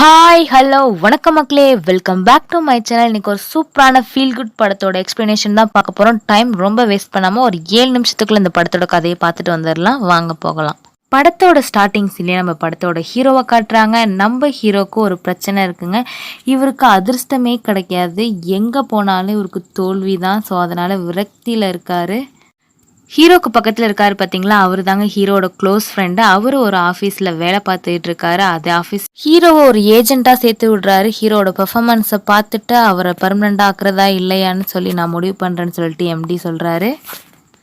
Hi hello வணக்கம் மக்களே. Welcome back to my channel இன்னைக்கு ஒரு சூப்பரான ஃபீல் குட் படத்தோட எக்ஸ்பிளனேஷன் தான் பார்க்க போகிறோம் டைம் ரொம்ப வேஸ்ட் பண்ணாமல் ஒரு ஏழு நிமிஷத்துக்குள்ள இந்த படத்தோட கதையை பார்த்துட்டு வந்துடலாம். வாங்க போகலாம். படத்தோட ஸ்டார்டிங் சீன்லேயே நம்ம படத்தோட ஹீரோவை காட்டுறாங்க. நம்ம ஹீரோவுக்கு ஒரு பிரச்சனை இருக்குங்க. இவருக்கு அதிர்ஷ்டமே கிடைக்காது. எங்கே போனாலும் இவருக்கு தோல்வி தான் ஸோ அதனால் விரக்தியில் இருக்காரு. ஹீரோக்கு பக்கத்தில் இருக்காரு பார்த்தீங்களா அவர் தாங்க ஹீரோட க்ளோஸ் ஃப்ரெண்டு அவர் ஒரு ஆஃபீஸில் வேலை பார்த்துட்டு இருக்காரு. அது ஆஃபீஸ் ஹீரோவை ஒரு ஏஜென்ட்டாக சேர்த்து விடுறாரு. ஹீரோட பெர்ஃபார்மன்ஸை பார்த்துட்டு அவரை பர்மனெண்ட்டாக ஆக்குறதா இல்லையான்னு சொல்லி நான் முடிவு பண்ணுறேன்னு சொல்லிட்டு எம்டி சொல்கிறாரு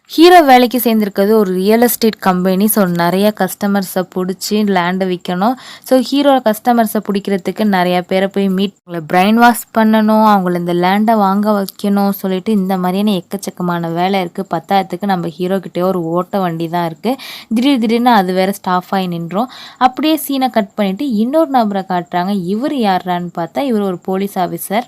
ஹீரோ வேலைக்கு சேர்ந்துருக்கிறது ஒரு ரியல் எஸ்டேட் கம்பெனி ஸோ நிறைய கஸ்டமர்ஸை பிடிச்சி லேண்டை விற்கணும் ஸோ ஹீரோ கஸ்டமர்ஸை பிடிக்கிறதுக்கு நிறையா பேரை போய் மீட் அவங்கள பிரைன் வாஷ் பண்ணணும். அவங்கள இந்த லேண்டை வாங்க வைக்கணும் சொல்லிட்டு இந்த மாதிரியான எக்கச்சக்கமான வேலை இருக்குது பத்தாயிரத்துக்கு நம்ம ஹீரோ கிட்டே ஒரு ஓட்ட வண்டி தான் இருக்குது திடீர் திடீர்னு அது வேற ஸ்டாஃப் ஆகி நின்றோம். அப்படியே சீனை கட் பண்ணிவிட்டு இன்னொரு நபரை காட்டுறாங்க. இவர் யாரான்னு பார்த்தா இவர் ஒரு போலீஸ் ஆஃபீஸர்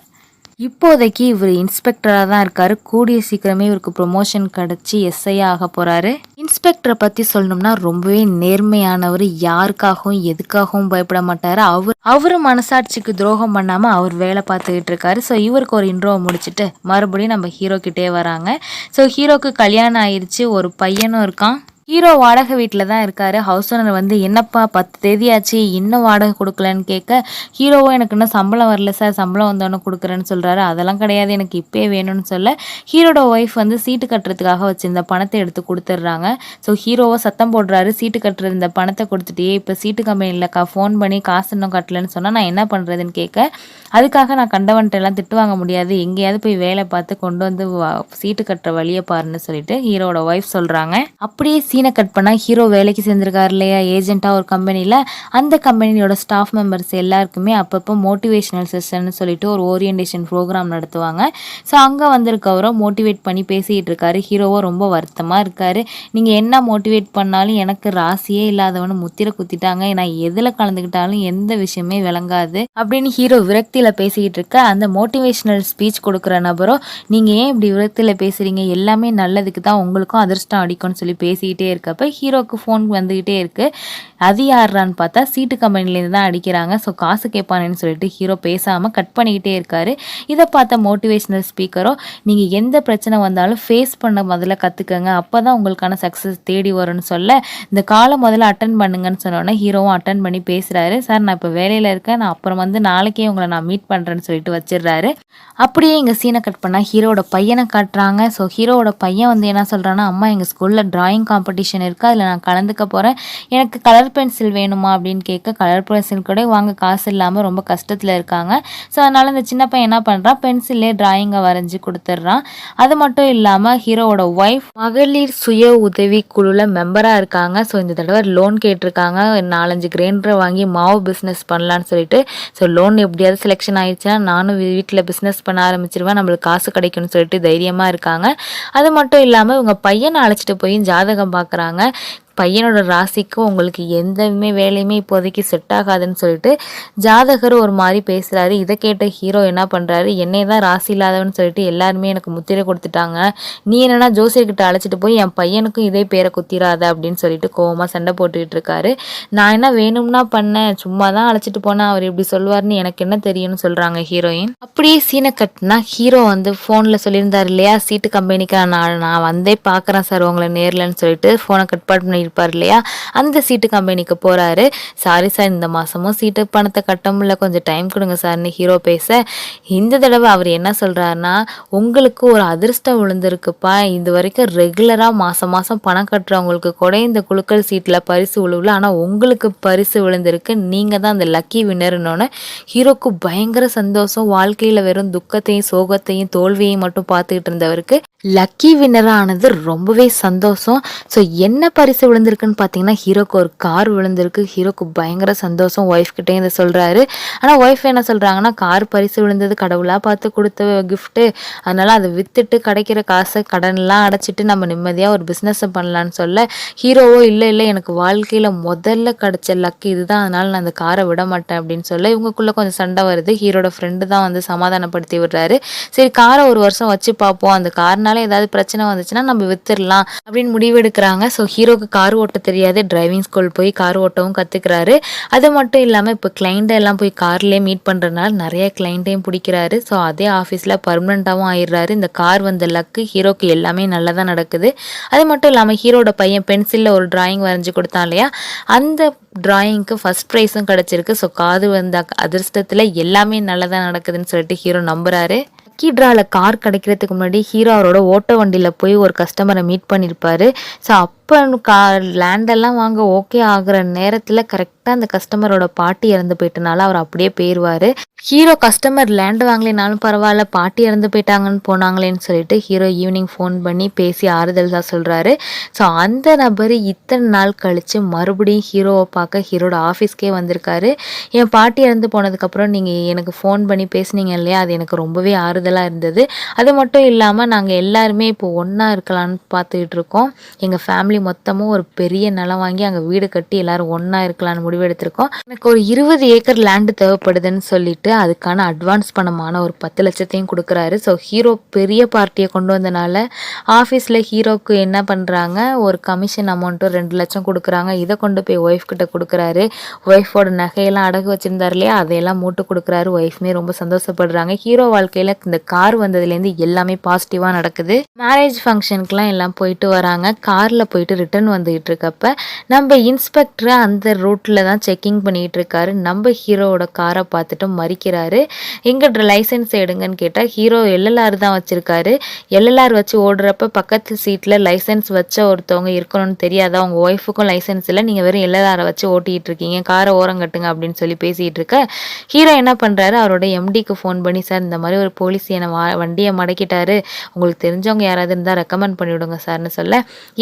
இப்போதைக்கு இவர் இன்ஸ்பெக்டராக தான் இருக்காரு. கூடிய சீக்கிரமே இவருக்கு ப்ரொமோஷன் கிடச்சி எஸ்ஐ ஆக போகிறாரு இன்ஸ்பெக்டரை பற்றி சொல்லணும்னா ரொம்பவே நேர்மையானவர். யாருக்காகவும் எதுக்காகவும் பயப்பட மாட்டார். அவர் அவர் மனசாட்சிக்கு துரோகம் பண்ணாமல் அவர் வேலை பார்த்துக்கிட்டு இருக்காரு. ஸோ இவருக்கு ஒரு இன்ட்ரோவை முடிச்சுட்டு மறுபடியும் நம்ம ஹீரோ கிட்டே வராங்க. ஸோ ஹீரோக்கு கல்யாணம் ஆயிடுச்சு ஒரு பையனும் இருக்கான். ஹீரோ வாடகை வீட்டில் தான் இருக்காரு. ஹவுஸ் ஓனர் வந்து என்னப்பா பத்து தேதி ஆச்சு இன்னும் வாடகை கொடுக்கலன்னு கேட்க ஹீரோவும் எனக்கு இன்னும் சம்பளம் வரல சார் சம்பளம் வந்தோடனே கொடுக்குறேன்னு சொல்கிறாரு அதெல்லாம் கிடையாது எனக்கு இப்போயே வேணும்னு சொல்ல. ஹீரோட ஒய்ஃப் வந்து சீட்டு கட்டுறதுக்காக வச்சிருந்த பணத்தை எடுத்து கொடுத்துட்றாங்க. ஸோ ஹீரோவை சத்தம் போடுறாரு. சீட்டு கட்டுறது இந்த பணத்தை கொடுத்துட்டே இப்போ சீட்டு கம்பெனியிலக்கா ஃபோன் பண்ணி காசு இன்னும் கட்டலன்னு சொன்னால் நான் என்ன பண்ணுறதுன்னு கேட்க அதுக்காக நான் கண்டவன்ட்டெல்லாம் திட்டு வாங்க முடியாது. எங்கேயாவது போய் வேலை பார்த்து கொண்டு வந்து சீட்டு கட்டுற வழியை பாருன்னு சொல்லிட்டு ஹீரோட ஒய்ஃப் சொல்கிறாங்க அப்படியே சீனை கட் பண்ணால் ஹீரோ வேலைக்கு சேர்ந்துருக்காரு இல்லையா? ஏஜென்ட்டாக ஒரு கம்பெனியில் அந்த கம்பெனியோட ஸ்டாஃப் மெம்பர்ஸ் எல்லாருக்குமே அப்பப்போ மோட்டிவேஷனல் செஷன் சொல்லிட்டு ஒரு ஓரியன்டேஷன் ப்ரோக்ராம் நடத்துவாங்க. ஸோ அங்கே வந்திருக்கவரோ மோட்டிவேட் பண்ணி பேசிகிட்டு இருக்காரு. ஹீரோவோ ரொம்ப வருத்தமாக இருக்கார். நீங்கள் என்ன மோட்டிவேட் பண்ணாலும் எனக்கு ராசியே இல்லாதவனு முத்திர குத்திட்டாங்க. நான் எதில் கலந்துக்கிட்டாலும் எந்த விஷயமே விளங்காது அப்படின்னு ஹீரோ விரக்தியில் பேசிக்கிட்டு இருக்க அந்த மோட்டிவேஷனல் ஸ்பீச் கொடுக்குற நபரோ நீங்கள் ஏன் இப்படி விரக்தியில் பேசுகிறீங்க எல்லாமே நல்லதுக்கு தான் உங்களுக்கும் அதிர்ஷ்டம் அடிக்கும்னு சொல்லி பேசிக்கிட்டே இருக்கப்போ ஹீரோக்கு ஃபோன் வந்துக்கிட்டே இருக்குது அது யாருறான்னு பார்த்தா சீட்டு கம்பெனிலேருந்து தான் அடிக்கிறாங்க. ஸோ காசு கேட்பானேன்னு சொல்லிட்டு ஹீரோ பேசாமல் கட் பண்ணிக்கிட்டே இருக்காரு. இதை பார்த்த மோட்டிவேஷ்னல் ஸ்பீக்கரோ நீங்கள் எந்த பிரச்சனை வந்தாலும் ஃபேஸ் பண்ண முதல்ல கற்றுக்கங்க அப்போ தான் உங்களுக்கான சக்ஸஸ் தேடி வரும்னு சொல்ல. இந்த காலை முதல்ல அட்டன் பண்ணுங்கன்னு சொன்னோன்னே ஹீரோவும் அட்டன் பண்ணி பேசுகிறாரு சார் நான் இப்போ வேலையில் இருக்கேன். நான் அப்புறம் வந்து நாளைக்கே உங்களை நான் மீட் பண்ணுறேன்னு சொல்லிட்டு வச்சிடுறாரு. அப்படியே எங்கள் சீனை கட் பண்ணால் ஹீரோட பையனை காட்டுறாங்க. ஸோ ஹீரோவோட பையன் வந்து என்ன சொல்கிறான்னா அம்மா எங்கள் ஸ்கூலில் ட்ராயிங் காம்படிஷன் இருக்குது அதில் நான் கலந்துக்க போகிறேன் எனக்கு கலர் கலர் பென்சில் வேணுமா அப்படின்னு கேட்க கலர் பென்சில் கூட வாங்க காசு இல்லாமல் ரொம்ப கஷ்டத்தில் இருக்காங்க. ஸோ அதனால் இந்த சின்ன பையன் என்ன பண்ணுறான் பென்சிலே ட்ராயிங்கை வரைஞ்சி கொடுத்துட்றான் அது மட்டும் இல்லாமல் ஹீரோவோட ஒய்ஃப் மகளிர் சுய உதவி குழுவில் மெம்பராக இருக்காங்க. ஸோ இந்த தடவை லோன் கேட்டிருக்காங்க. நாலஞ்சு கிரைண்டரை வாங்கி மாவு பிஸ்னஸ் பண்ணலான்னு சொல்லிட்டு. ஸோ லோன் எப்படியாவது செலெக்ஷன் ஆயிடுச்சுன்னா நானும் வீட்டில் பிஸ்னஸ் பண்ண ஆரம்பிச்சிருவேன். நம்மளுக்கு காசு கிடைக்கும்னு சொல்லிட்டு தைரியமாக இருக்காங்க. அது மட்டும் இல்லாமல் இவங்க பையனை அழைச்சிட்டு போய் ஜாதகம் பார்க்குறாங்க பையனோட ராசிக்கும் உங்களுக்கு எந்தவுமே வேலையுமே இப்போதைக்கு செட் ஆகாதுன்னு சொல்லிட்டு ஜாதகர் ஒரு மாதிரி பேசுகிறாரு இதை கேட்ட ஹீரோ என்ன பண்ணுறாரு என்னை தான் ராசி இல்லாதவன்னு சொல்லிட்டு எல்லாருமே எனக்கு முத்திரை கொடுத்துட்டாங்க. நீ என்னன்னா ஜோசியர்கிட்ட அழைச்சிட்டு போய் என் பையனுக்கும் இதே பேரை குத்திராத அப்படின்னு சொல்லிட்டு கோவமாக சண்டை போட்டுக்கிட்டு இருக்காரு. நான் என்ன வேணும்னா பண்ணேன். சும்மா தான் அழைச்சிட்டு போனேன் அவர் இப்படி சொல்லுவார்னு எனக்கு என்ன தெரியும்னு சொல்கிறாங்க ஹீரோயின் அப்படியே சீனை கட்டினா ஹீரோ வந்து ஃபோனில் சொல்லியிருந்தார் இல்லையா? சீட்டு கம்பெனிக்கு நான் நான் வந்தே பார்க்குறேன் சார் உங்களை நேரில்னு சொல்லிட்டு ஃபோனை கட் பண்ணி இருப்பார் இல்லையா? அந்த சீட்டு கம்பெனிக்கு போகிறாரு சாரி சார் இந்த மாதமும் சீட்டு பணத்தை கட்ட முடியல. கொஞ்சம் டைம் கொடுங்க சார்னு ஹீரோ பேச. இந்த தடவை அவர் என்ன சொல்கிறாருன்னா உங்களுக்கு ஒரு அதிர்ஷ்டம் விழுந்திருக்குப்பா. இது வரைக்கும் ரெகுலராக மாதம் மாதம் பணம் கட்டுறவங்களுக்கு கூட இந்த குழுக்கள் சீட்டில் பரிசு விழுவில். ஆனால் உங்களுக்கு பரிசு விழுந்திருக்கு. நீங்கள் தான் அந்த லக்கி வின்னர்னோடனே ஹீரோக்கு பயங்கர சந்தோஷம். வாழ்க்கையில் வெறும் துக்கத்தையும் சோகத்தையும் தோல்வியையும் மட்டும் பார்த்துக்கிட்டு இருந்தவருக்கு லக்கி வின்னரானது ரொம்பவே சந்தோஷம். ஸோ என்ன பரிசு விழுந்திருக்குன்னு பார்த்தீங்கன்னா ஹீரோக்கு ஒரு கார் விழுந்திருக்கு. ஹீரோக்கு பயங்கர சந்தோஷம். ஒய்ஃப் கிட்டே இதை சொல்கிறாரு ஆனால் ஒய்ஃப் என்ன சொல்கிறாங்கன்னா கார் பரிசு விழுந்தது கடவுளாக பார்த்து கொடுத்த கிஃப்ட்டு அதனால் அதை விற்றுட்டு கிடைக்கிற காசை கடன்லாம் அடைச்சிட்டு நம்ம நிம்மதியாக ஒரு பிஸ்னஸை பண்ணலான்னு சொல்ல ஹீரோவோ இல்லை இல்லை எனக்கு வாழ்க்கையில் முதல்ல கிடச்ச லக்கு இதுதான். அதனால் நான் அந்த காரை விட மாட்டேன் அப்படின்னு சொல்ல இவங்களுக்குள்ளே கொஞ்சம் சண்டை வருது. ஹீரோட ஃப்ரெண்டு தான் வந்து சமாதானப்படுத்தி விடுறாரு. சரி காரை ஒரு வருஷம் வச்சு பார்ப்போம். அந்த கார்னால ஏதாவது பிரச்சனை வந்துச்சுன்னா நம்ம வித்துடலாம் அப்படின்னு முடிவெடுக்கிறாங்க. ஸோ ஹீரோக்கு கார் கார் ஓட்ட தெரியாது. டிரைவிங் ஸ்கூல் போய் கார் ஓட்டவும் கற்றுக்கிறாரு அது மட்டும் இல்லாமல் இப்போ கிளைண்ட்டை எல்லாம் போய் கார்லேயே மீட் பண்ணுறதுனால நிறைய கிளைண்ட்டையும் பிடிக்கிறாரு. ஸோ அதே ஆஃபீஸில் பர்மனெண்ட்டாகவும் ஆயிடுறாரு. இந்த கார் வந்த லக்கு ஹீரோக்கு எல்லாமே நல்லா தான் நடக்குது. அது மட்டும் இல்லாமல் ஹீரோட பையன் பென்சிலில் ஒரு டிராயிங் வரைஞ்சி கொடுத்தான் இல்லையா? அந்த டிராயிங்க்கு ஃபஸ்ட் ப்ரைஸும் கிடச்சிருக்கு. ஸோ காது வந்த அதிர்ஷ்டத்தில் எல்லாமே நல்லதாக நடக்குதுன்னு சொல்லிட்டு ஹீரோ நம்புகிறாரு லக்கி ட்ராவில் கார் கிடைக்கிறதுக்கு முன்னாடி ஹீரோ அவரோட ஓட்ட வண்டியில் போய் ஒரு கஸ்டமரை மீட் பண்ணியிருப்பாரு ஸோ இப்போ கா லேண்டெல்லாம் வாங்க ஓகே ஆகுற நேரத்தில் கரெக்டாக அந்த கஸ்டமரோட பாட்டி இறந்து போயிட்டனால அவர் அப்படியே போயிடுவார் ஹீரோ கஸ்டமர் லேண்டு வாங்கலைனாலும் பரவாயில்ல பாட்டி இறந்து போயிட்டாங்கன்னு போனாங்களேன்னு சொல்லிட்டு ஹீரோ ஈவினிங் ஃபோன் பண்ணி பேசி ஆறுதல் தான் சொல்கிறாரு ஸோ அந்த நபர் இத்தனை நாள் கழித்து மறுபடியும் ஹீரோவை பார்க்க ஹீரோட ஆஃபீஸ்க்கே வந்திருக்காரு. என் பாட்டி இறந்து போனதுக்கப்புறம் நீங்கள் எனக்கு ஃபோன் பண்ணி பேசுனீங்க இல்லையா? அது எனக்கு ரொம்பவே ஆறுதலாக இருந்தது. அது மட்டும் இல்லாமல் நாங்கள் எல்லாருமே இப்போ ஒன்றா இருக்கலாம்னு பார்த்துக்கிட்டு இருக்கோம். எங்கள் ஃபேமிலி மொத்தமும் ஒரு பெரிய நிலம் வாங்கி அங்கே வீடு கட்டி எல்லாரும் ஒன்றா இருக்கலாம்னு முடிவெடுத்திருக்கோம். எனக்கு ஒரு இருபது ஏக்கர் லேண்டு தேவைப்படுதுன்னு சொல்லிட்டு அதுக்கான அட்வான்ஸ் பணமான ஒரு பத்து லட்சத்தையும் கொடுக்குறாரு. ஸோ ஹீரோ பெரிய பார்ட்டியை கொண்டு வந்தனால ஆஃபீஸில் ஹீரோக்கு என்ன பண்ணுறாங்க ஒரு கமிஷன் அமௌண்ட்டும் ரெண்டு லட்சம் கொடுக்குறாங்க. இதை கொண்டு போய் ஒய்ஃப் கிட்ட கொடுக்குறாரு. ஒய்ஃபோட நகையெல்லாம் அடகு வச்சுருந்தார் இல்லையா? அதையெல்லாம் மூட்டு கொடுக்குறாரு. ஒய்ஃப்மே ரொம்ப சந்தோஷப்படுறாங்க. ஹீரோ வாழ்க்கையில் இந்த கார் வந்ததுலேருந்து எல்லாமே பாசிட்டிவாக நடக்குது. மேரேஜ் ஃபங்க்ஷனுக்குலாம் எல்லாம் போயிட்டு வராங்க. காரில் போயிட்டு ரிட்டர்ன் வந்துகிட்டு இருக்கப்ப நம்ம இன்ஸ்பெக்டர் அந்த ரூட்டில் தான் செக்கிங் பண்ணிகிட்டு இருக்காரு நம்ம ஹீரோவோட காரை பார்த்துட்டு மறிக்கிறாரு. எங்கே லைசன்ஸ் எடுங்கன்னு கேட்டால் ஹீரோ எல்எல்ஆர் தான் வச்சுருக்காரு. எல்எல்ஆர் வச்சு ஓடுறப்ப பக்கத்து சீட்டில் லைசன்ஸ் வச்ச ஒருத்தவங்க இருக்கணும்னு தெரியாதா. அவங்க ஒய்ஃபுக்கும் லைசன்ஸ் இல்லை. நீங்கள் வெறும் எல்எல்ஆரை வச்சு ஓட்டிகிட்டு இருக்கீங்க காரை ஓரம் கட்டுங்க அப்படின்னு சொல்லி பேசிகிட்டு இருக்க ஹீரோ என்ன பண்ணுறாரு அவரோட எம்டிக்கு ஃபோன் பண்ணி சார் இந்த மாதிரி ஒரு போலீஸ் என்னை வா வண்டியை மடக்கிட்டாரு. உங்களுக்கு தெரிஞ்சவங்க யாராவது இருந்தால் ரெக்கமெண்ட் பண்ணிவிடுங்க சார்னு சொல்ல.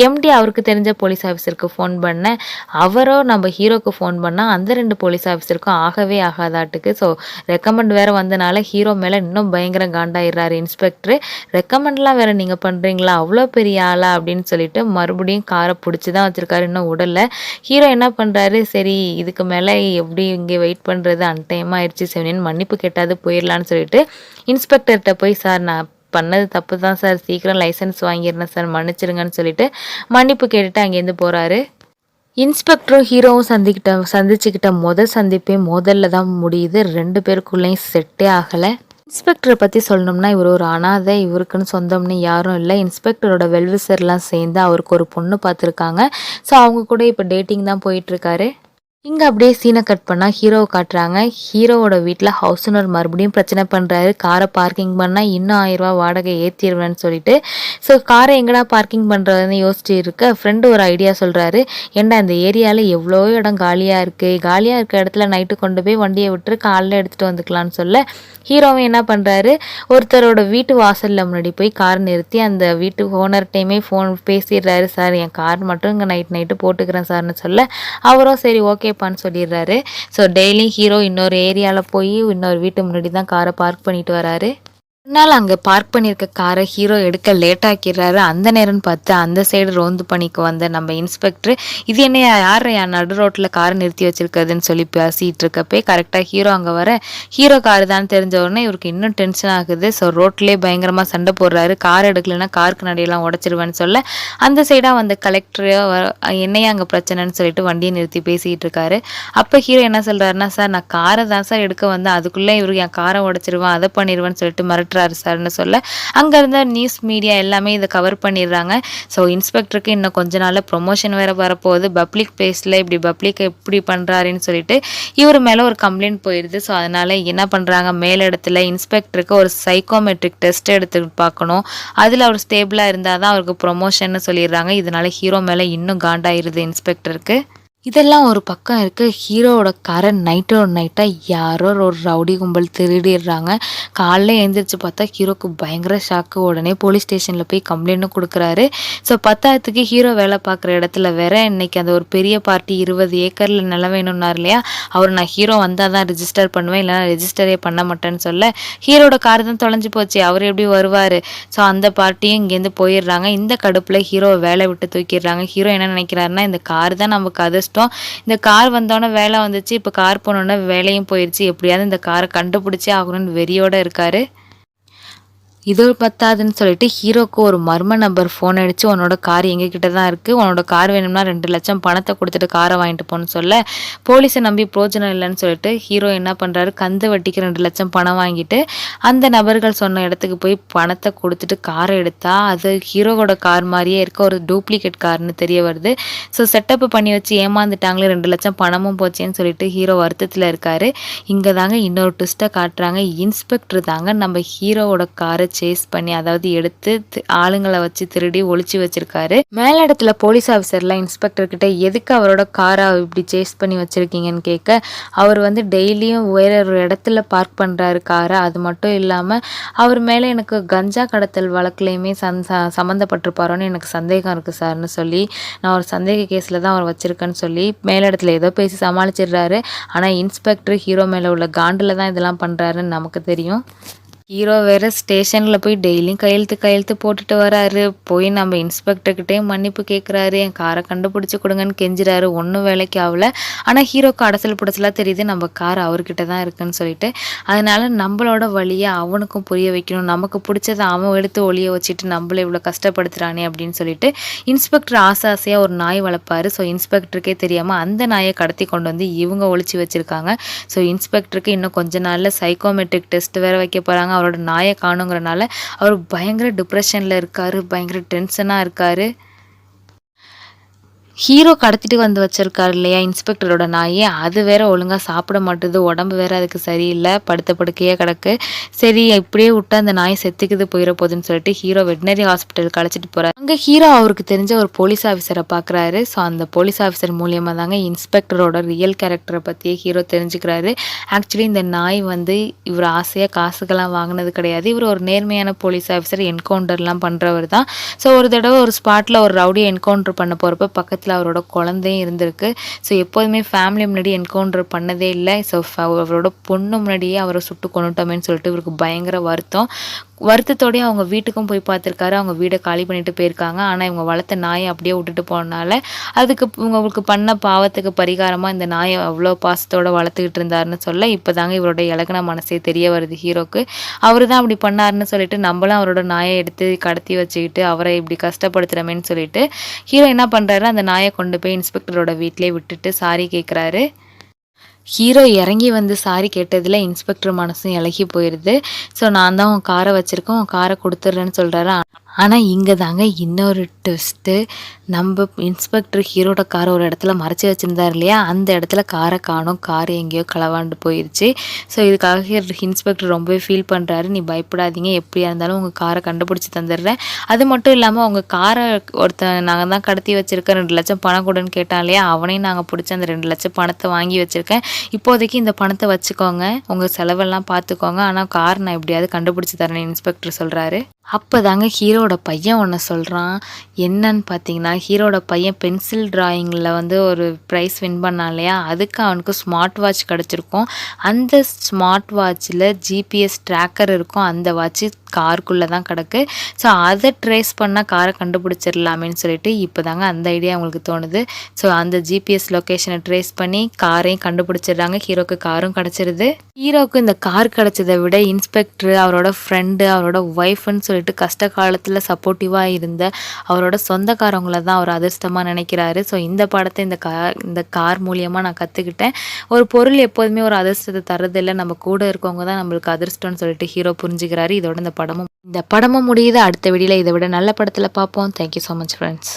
எம்டி அவருக்கு தெரிஞ்ச போலீஸ் ஆஃபீஸருக்கு ஃபோன் பண்ணேன். அவரோ நம்ம ஹீரோக்கு ஃபோன் பண்ணால் அந்த ரெண்டு போலீஸ் ஆஃபீஸருக்கும் ஆகவே ஆகாதாட்டுக்கு. ஸோ ரெக்கமெண்ட் வேறு வந்தனால ஹீரோ மேலே இன்னும் பயங்கர காண்டாயிடுறாரு இன்ஸ்பெக்டர் ரெக்கமெண்ட்லாம் வேறு நீங்கள் பண்ணுறீங்களா அவ்வளோ பெரிய ஆளா? அப்படின்னு சொல்லிட்டு மறுபடியும் காரை பிடிச்சி தான் வச்சுருக்காரு இன்னும் உடலில். ஹீரோ என்ன பண்ணுறாரு சரி இதுக்கு மேலே எப்படி இங்கே வெயிட் பண்ணுறது அன்டைம் ஆயிடுச்சு. செவனின்னு மன்னிப்பு கேட்டாது போயிடலான்னு சொல்லிட்டு இன்ஸ்பெக்டர்கிட்ட போய் சார் நான் பண்ணது தப்பு தான் சார். சீக்கிரம் லைசன்ஸ் வாங்கிடுறேன் சார். மன்னிச்சிருங்கன்னு சொல்லிட்டு மன்னிப்பு கேட்டுட்டு அங்கேருந்து போகிறாரு இன்ஸ்பெக்டரும் ஹீரோவும் சந்திக்கிட்ட சந்திச்சுக்கிட்ட முதல் சந்திப்பே முதல்ல தான் முடியுது. ரெண்டு பேருக்குள்ளேயும் செட்டே ஆகலை. இன்ஸ்பெக்டரை பற்றி சொல்லணும்னா இவர் ஒரு அனாதை இவருக்குன்னு சொந்தம்னு யாரும் இல்லை. இன்ஸ்பெக்டரோட வெல்விசர்லாம் சேர்ந்து அவருக்கு ஒரு பொண்ணு பார்த்துருக்காங்க. ஸோ அவங்க கூட இப்போ டேட்டிங் தான் போயிட்டுருக்காரு இங்கே அப்படியே சீனை கட் பண்ணால் ஹீரோவை காட்டுறாங்க. ஹீரோவோட வீட்டில் ஹவுஸ் ஓனர் மறுபடியும் பிரச்சனை பண்ணுறாரு காரை பார்க்கிங் பண்ணால் இன்னும் ஆயிரரூவா வாடகை ஏற்றிடுவேன்னு சொல்லிட்டு. ஸோ காரை எங்கடா பார்க்கிங் பண்ணுறதுன்னு யோசிச்சு இருக்க ஃப்ரெண்டு ஒரு ஐடியா சொல்கிறாரு ஏண்டா இந்த ஏரியாவில் எவ்வளோ இடம் காலியாக இருக்குது காலியாக இருக்க இடத்துல நைட்டு கொண்டு போய் வண்டியை விட்டு காலைல எடுத்துகிட்டு வந்துக்கலான்னு சொல்ல. ஹீரோவும் என்ன பண்ணுறாரு ஒருத்தரோட வீட்டு வாசலில் முன்னாடி போய் கார் நிறுத்தி அந்த வீட்டு ஓனர்கிட்டையுமே ஃபோன் பேசிடுறாரு. சார் என் கார் மட்டும் இங்கே நைட் நைட்டு போட்டுக்கிறேன் சார்னு சொல்ல. அவரும் சரி ஓகே ஓகேப்பான்னு சொல்லிடுறாரு. ஸோ டெய்லியும் ஹீரோ இன்னொரு ஏரியாவில் போய் இன்னொரு வீட்டு முன்னாடி தான் காரை பார்க் பண்ணிட்டு வராரு. முன்னால் அங்கே பார்க் பண்ணியிருக்க காரை ஹீரோ எடுக்க லேட் ஆக்கிடுறாரு. அந்த நேரம்னு பார்த்து அந்த சைடு ரோந்து பணிக்கு வந்த நம்ம இன்ஸ்பெக்டர் இது என்ன யார் என் நடு ரோட்டில் காரை நிறுத்தி வச்சிருக்கிறதுன்னு சொல்லி பேசிகிட்டு இருக்கப்பே கரெக்டாக ஹீரோ அங்கே வர. ஹீரோ கார் தான் தெரிஞ்ச உடனே இவருக்கு இன்னும் டென்ஷன் ஆகுது. ஸோ ரோட்லேயே பயங்கரமாக சண்டை போடுறாரு. கார் எடுக்கலைன்னா காருக்கு நடையெல்லாம் உடச்சிருவேன்னு சொல்ல அந்த சைடாக வந்த கலெக்டர் என்னையா அங்கே பிரச்சனைன்னு சொல்லிட்டு வண்டியை நிறுத்தி பேசிக்கிட்டு இருக்காரு. அப்போ ஹீரோ என்ன சொல்கிறாருன்னா சார் நான் காரை தான் சார் எடுக்க வந்தேன். அதுக்குள்ளே இவருக்கு என் காரை உடச்சிருவேன். அதை பண்ணிடுவேன்னு சொல்லிட்டு மிரட்டு பண்ணுறாரு சார்னு சொல்ல. அங்கே இருந்த நியூஸ் மீடியா எல்லாமே இதை கவர் பண்ணிடுறாங்க. ஸோ இன்ஸ்பெக்டருக்கு இன்னும் கொஞ்ச நாளில் ப்ரொமோஷன் வேறு வரப்போகுது. பப்ளிக் பேஸில் இப்படி பப்ளிக் எப்படி பண்ணுறாருன்னு சொல்லிட்டு இவர் மேலே ஒரு கம்ப்ளைண்ட் போயிடுது ஸோ அதனால் என்ன பண்ணுறாங்க மேலிடத்துல இன்ஸ்பெக்டருக்கு ஒரு சைக்கோமெட்ரிக் டெஸ்ட் எடுத்து பார்க்கணும். அதில் அவர் ஸ்டேபிளாக இருந்தால் தான் அவருக்கு ப்ரொமோஷன் சொல்லிடுறாங்க. இதனால் ஹீரோ மேலே இன்னும் காண்டாயிருது இன்ஸ்பெக்டருக்கு இதெல்லாம் ஒரு பக்கம் இருக்கு. ஹீரோவோட காரை நைட்டோட நைட்டாக யாரோ ஒரு ரவுடி கும்பல் திருடிடுறாங்க. காலைல எழுந்திரிச்சு பார்த்தா ஹீரோக்கு பயங்கர ஷாக்கு உடனே போலீஸ் ஸ்டேஷனில் போய் கம்ப்ளைண்ட்டும் கொடுக்குறாரு. ஸோ பத்தாயிரத்துக்கு ஹீரோ வேலை பார்க்குற இடத்துல வேற இன்னைக்கு அந்த ஒரு பெரிய பார்ட்டி இருபது ஏக்கரில் நிலம் வேணும்னார் இல்லையா? அவர் நான் ஹீரோ வந்தால் தான் ரிஜிஸ்டர் பண்ணுவேன் இல்லைனா ரிஜிஸ்டரே பண்ண மாட்டேன்னு சொல்ல ஹீரோட கார் தான் தொலைஞ்சு போச்சு. அவர் எப்படி வருவார்? ஸோ அந்த பார்ட்டியும் இங்கேருந்து போயிடுறாங்க. இந்த கடுப்பில் ஹீரோவை வேலை விட்டு தூக்கிடுறாங்க. ஹீரோ என்ன நினைக்கிறாருன்னா இந்த கார் தான் நமக்கு அதிர்ஷ்டம் கஷ்டம். இந்த கார் வந்தோடனே வேலை வந்துச்சு இப்போ கார் போனோடனே வேலையும் போயிடுச்சு எப்படியாவது இந்த காரை கண்டுபிடிச்சே ஆகணும்னு வெறியோடு இருக்காரு. இது பத்தாதுன்னு சொல்லிட்டு ஹீரோக்கு ஒரு மர்ம நபர் ஃபோன் அடிச்சு உன்னோட கார் எங்ககிட்ட தான் இருக்குது உன்னோட கார் வேணும்னா ரெண்டு லட்சம் பணத்தை கொடுத்துட்டு காரை வாங்கிட்டு போன்னு சொல்ல போலீஸை நம்பி பிரோஜனம் இல்லைன்னு சொல்லிட்டு ஹீரோ என்ன பண்ணுறாரு கந்து வட்டிக்கு ரெண்டு லட்சம் பணம் வாங்கிட்டு அந்த நபர்கள் சொன்ன இடத்துக்கு போய் பணத்தை கொடுத்துட்டு காரை எடுத்தா அது ஹீரோவோட கார் மாதிரியே இருக்க ஒரு டூப்ளிகேட் கார்னு தெரிய வருது. ஸோ செட்டப் பண்ணி வச்சு ஏமாந்துட்டாங்களே ரெண்டு லட்சம் பணமும் போச்சேன்னு சொல்லிட்டு ஹீரோ வருத்தத்தில் இருக்காரு. இங்கே தாங்க இன்னொரு ட்விஸ்ட்டை காட்டுறாங்க. இன்ஸ்பெக்டர் தாங்க நம்ம ஹீரோவோட காரை சேஸ் பண்ணி அதாவது எடுத்து ஆளுங்களை வச்சு திருடி ஒழிச்சு வச்சிருக்காரு. மேல இடத்துல போலீஸ் ஆஃபீஸர்லாம் இன்ஸ்பெக்டர் கிட்ட எதுக்கு அவரோட காரை இப்படி சேஸ் பண்ணி வச்சிருக்கீங்கன்னு கேட்க அவர் வந்து டெய்லியும் வேற ஒரு இடத்துல பார்க் பண்றாரு காரை அது மட்டும் இல்லாம அவர் மேல எனக்கு கஞ்சா கடத்தல் வழக்குலையுமே சந் சம்மந்தப்பட்டிருப்பாரோன்னு எனக்கு சந்தேகம் இருக்கு சார்னு சொல்லி நான் ஒரு சந்தேக கேஸில் தான் அவர் வச்சிருக்கேன்னு சொல்லி மேலிடத்துல ஏதோ பேசி சமாளிச்சிடுறாரு. ஆனால் இன்ஸ்பெக்டர் ஹீரோ மேலே உள்ள காண்டில் தான் இதெல்லாம் பண்ணுறாருன்னு நமக்கு தெரியும். ஹீரோ வேறு ஸ்டேஷனில் போய் டெய்லியும் கையெழுத்து கையெழுத்து போட்டுட்டு வராரு. போய் நம்ம இன்ஸ்பெக்டர்கிட்டே மன்னிப்பு கேட்குறாரு என் காரை கண்டுபிடிச்சி கொடுங்கன்னு கெஞ்சுறாரு. ஒன்றும் வேலைக்கு ஆகல ஆனால் ஹீரோக்கு அடசல் புடச்சலாக தெரியுது. நம்ம கார் அவர்கிட்ட தான் இருக்குன்னு சொல்லிட்டு. அதனால் நம்மளோட வழியை அவனுக்கும் புரிய வைக்கணும். நமக்கு பிடிச்சதை அவன் எடுத்து ஒளிய வச்சுட்டு நம்மளை இவ்வளோ கஷ்டப்படுத்துகிறானே அப்படின்னு சொல்லிட்டு இன்ஸ்பெக்டர் ஆசை ஆசையாக ஒரு நாய் வளர்ப்பார். ஸோ இன்ஸ்பெக்டருக்கே தெரியாமல் அந்த நாயை கடத்தி கொண்டு வந்து இவங்க ஒழிச்சு வச்சுருக்காங்க. ஸோ இன்ஸ்பெக்டருக்கு இன்னும் கொஞ்ச நாளில் சைக்கோமெட்ரிக் டெஸ்ட் வேறு வைக்க போகிறாங்க அவரோட நாயை காணுங்கிறனால அவர் பயங்கர டிப்ரெஷனில் இருக்கார் பயங்கர டென்ஷனாக இருக்கார். ஹீரோ கடத்திட்டு வந்து வச்சிருக்காரு இல்லையா இன்ஸ்பெக்டரோட நாயே. அது வேற ஒழுங்காக சாப்பிட மாட்டுது உடம்பு வேற அதுக்கு சரியில்லை படுத்த படுக்கையே கிடக்கு. சரி இப்படியே விட்டு அந்த நாய் செத்துக்குது போயிட போகுதுன்னு சொல்லிட்டு ஹீரோ வெட்டினரி ஹாஸ்பிட்டலுக்கு அழைச்சிட்டு போறாரு. அங்கே ஹீரோ அவருக்கு தெரிஞ்ச ஒரு போலீஸ் ஆஃபீஸரை பார்க்குறாரு ஸோ அந்த போலீஸ் ஆஃபீஸர் மூலியமாக தாங்க இன்ஸ்பெக்டரோட ரியல் கேரக்டரை பற்றியே ஹீரோ தெரிஞ்சுக்கிறாரு. ஆக்சுவலி இந்த நாய் வந்து இவர் ஆசையாக காசுக்கெல்லாம் வாங்கினது கிடையாது. இவர் ஒரு நேர்மையான போலீஸ் ஆஃபீஸர் என்கவுண்டர்லாம் பண்ணுறவர் தான் ஸோ ஒரு தடவை ஒரு ஸ்பாட்டில் ஒரு ரவுடியை என்கவுண்டர் பண்ண போகிறப்ப பக்கத்தில் பக்கத்தில் அவரோட குழந்தையும் இருந்திருக்கு. ஸோ எப்போதுமே ஃபேமிலி முன்னாடி என்கவுண்டர் பண்ணதே இல்லை. ஸோ அவரோட பொண்ணு முன்னாடியே அவரை சுட்டு கொண்டுட்டோமேன்னு சொல்லிட்டு இவருக்கு பயங்கர வருத்தம். வருத்தத்தோடய அவங்க வீட்டுக்கும் போய் பார்த்துருக்காரு. அவங்க வீடை காலி பண்ணிட்டு போயிருக்காங்க. ஆனால் இவங்க வளர்த்த நாயை அப்படியே விட்டுட்டு போனனால அதுக்கு இவங்களுக்கு பண்ண பாவத்துக்கு பரிகாரமாக இந்த நாயை அவ்வளோ பாசத்தோடு வளர்த்துக்கிட்டு இருந்தாருன்னு சொல்ல இப்போ தாங்க இவரோட இலக்கண மனசே தெரிய வருது ஹீரோக்கு. அவர் தான் அப்படி பண்ணாருன்னு சொல்லிட்டு நம்மளும் அவரோட நாயை எடுத்து கடத்தி வச்சுக்கிட்டு அவரை இப்படி கஷ்டப்படுத்துகிறமேன்னு சொல்லிட்டு ஹீரோ என்ன பண்ணுறாரு அந்த நாயை கொண்டு போய் இன்ஸ்பெக்டரோட வீட்டிலே விட்டுட்டு சாரி கேட்குறாரு ஹீரோ இறங்கி வந்து சாரி கேட்டதில் இன்ஸ்பெக்டர் மனசும் இலகி போயிடுது ஸோ நான் தான் உன் காரை வச்சுருக்கேன் உன் காரை கொடுத்துட்றேன்னு சொல்கிறாரு ஆனால் இங்கே தாங்க இன்னொரு ட்விஸ்ட்டு நம்ம இன்ஸ்பெக்டர் ஹீரோட காரை ஒரு இடத்துல மறைச்சி வச்சுருந்தார் இல்லையா? அந்த இடத்துல காரை காணும். கார் எங்கேயோ களவாண்டு போயிடுச்சு ஸோ இதுக்காக இன்ஸ்பெக்டர் ரொம்பவே ஃபீல் பண்ணுறாரு நீ பயப்படாதீங்க. எப்படியா இருந்தாலும் உங்கள் காரை கண்டுபிடிச்சி தந்துடுறேன். அது மட்டும் இல்லாமல் உங்கள் காரை ஒருத்தன் நாங்கள் தான் கடத்தி வச்சுருக்கேன். ரெண்டு லட்சம் பணம் கொடுன்னு கேட்டான் இல்லையா? அவனையும் நாங்கள் பிடிச்சி அந்த ரெண்டு லட்சம் பணத்தை வாங்கி வச்சுருக்கேன். இப்போதைக்கு இந்த பணத்தை வச்சுக்கோங்க. உங்கள் செலவெல்லாம் பார்த்துக்கோங்க ஆனால் கார் நான் எப்படியாவது கண்டுபிடிச்சி தரேன் இன்ஸ்பெக்டர் சொல்கிறாரு அப்போ தாங்க ஹீரோட பையன் ஒன்று சொல்கிறான் என்னன்னு பார்த்தீங்கன்னா ஹீரோட பையன் பென்சில் ட்ராயிங்கில் வந்து ஒரு ப்ரைஸ் வின் பண்ணான் இல்லையா? அதுக்கு அவனுக்கு ஸ்மார்ட் வாட்ச் கிடச்சிருக்கும். அந்த ஸ்மார்ட் வாட்சில் ஜிபிஎஸ் ட்ராக்கர் இருக்கும். அந்த வாட்ச்சு காருக்குள்ளே தான் கிடக்கு. ஸோ அதை ட்ரேஸ் பண்ணால் காரை கண்டுபிடிச்சிடலாமேன்னு சொல்லிட்டு இப்போ தாங்க அந்த ஐடியா அவங்களுக்கு தோணுது. ஸோ அந்த ஜிபிஎஸ் லொக்கேஷனை ட்ரேஸ் பண்ணி காரையும் கண்டுபிடிச்சிடுறாங்க. ஹீரோக்கு காரும் கிடச்சிருது. ஹீரோக்கு இந்த கார் கிடச்சதை விட இன்ஸ்பெக்டர் அவரோட ஃப்ரெண்டு அவரோட ஒய்ஃப்னு சொல்லிட்டு கஷ்ட காலத்தில் சப்போர்ட்டிவாக இருந்த அவரோட சொந்தக்காரவங்கள தான் அவர் அதிர்ஷ்டமாக நினைக்கிறாரு. ஸோ இந்த படத்தை இந்த கார் இந்த கார் மூலியமாக நான் கற்றுக்கிட்டேன் ஒரு பொருள் எப்போதுமே ஒரு அதிர்ஷ்டத்தை தரதில்லை நம்ம கூட இருக்கவங்க தான் நம்மளுக்கு அதிர்ஷ்டம்னு சொல்லிட்டு ஹீரோ புரிஞ்சுக்கிறாரு. இதோட இந்த படமும் இந்த படமும் முடியுது. அடுத்த வெடியில் இதை விட நல்ல படத்தில் பார்ப்போம். Thank you so much friends